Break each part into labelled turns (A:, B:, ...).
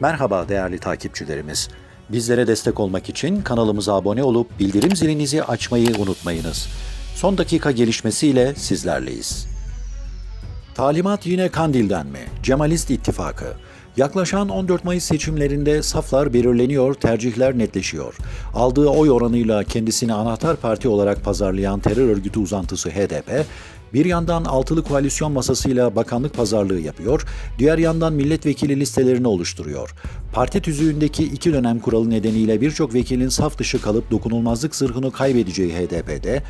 A: Merhaba değerli takipçilerimiz. Bizlere destek olmak için kanalımıza abone olup bildirim zilinizi açmayı unutmayınız. Son dakika gelişmesiyle sizlerleyiz. Talimat yine Kandil'den mi? Cemalist İttifakı. Yaklaşan 14 Mayıs seçimlerinde saflar belirleniyor, tercihler netleşiyor. Aldığı oy oranıyla kendisini anahtar parti olarak pazarlayan terör örgütü uzantısı HDP, bir yandan altılı koalisyon masasıyla bakanlık pazarlığı yapıyor, diğer yandan milletvekili listelerini oluşturuyor. Parti tüzüğündeki iki dönem kuralı nedeniyle birçok vekilin saf dışı kalıp dokunulmazlık zırhını kaybedeceği HDP'de,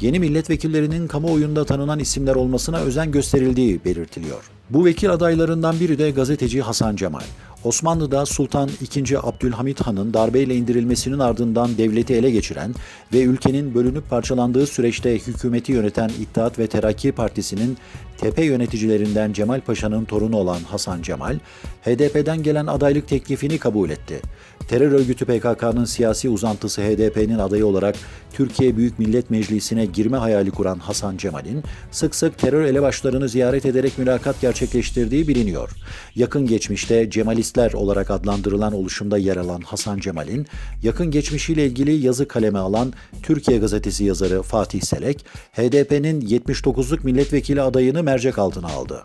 A: yeni milletvekillerinin kamuoyunda tanınan isimler olmasına özen gösterildiği belirtiliyor. Bu vekil adaylarından biri de gazeteci Hasan Cemal. Osmanlı'da Sultan II. Abdülhamit Han'ın darbeyle indirilmesinin ardından devleti ele geçiren ve ülkenin bölünüp parçalandığı süreçte hükümeti yöneten İttihat ve Terakki Partisi'nin tepe yöneticilerinden Cemal Paşa'nın torunu olan Hasan Cemal, HDP'den gelen adaylık teklifini kabul etti. Terör örgütü PKK'nın siyasi uzantısı HDP'nin adayı olarak Türkiye Büyük Millet Meclisi'ne girme hayali kuran Hasan Cemal'in sık sık terör elebaşlarını ziyaret ederek mülakat gerçekleştirdiği biliniyor. Yakın geçmişte Cemalistler olarak adlandırılan oluşumda yer alan Hasan Cemal'in yakın geçmişiyle ilgili yazı kaleme alan Türkiye Gazetesi yazarı Fatih Selek, HDP'nin 79'luk milletvekili adayını mercek altına aldı.